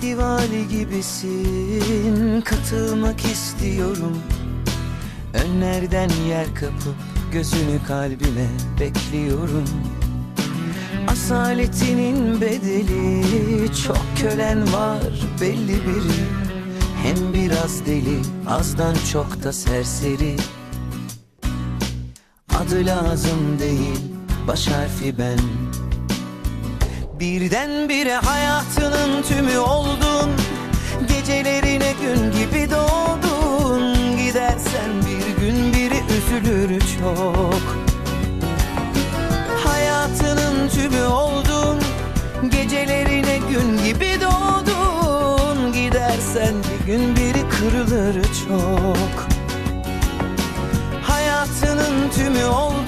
Festivali gibisin. Katılmak istiyorum. Önlerden yer kapıp Gözünü kalbime bekliyorum. Asaletinin bedeli Çok kölen var belli biri Hem biraz deli Azdan çok da serseri. Adı lazım değil Baş harfi ben Birdenbire hayatının tümü oldun. Gecelerine gün gibi doğdun. Gidersen bir gün biri üzülür çok. Hayatının tümü oldun. Gecelerine gün gibi doğdun. Gidersen bir gün biri kırılır çok. Hayatının tümü oldun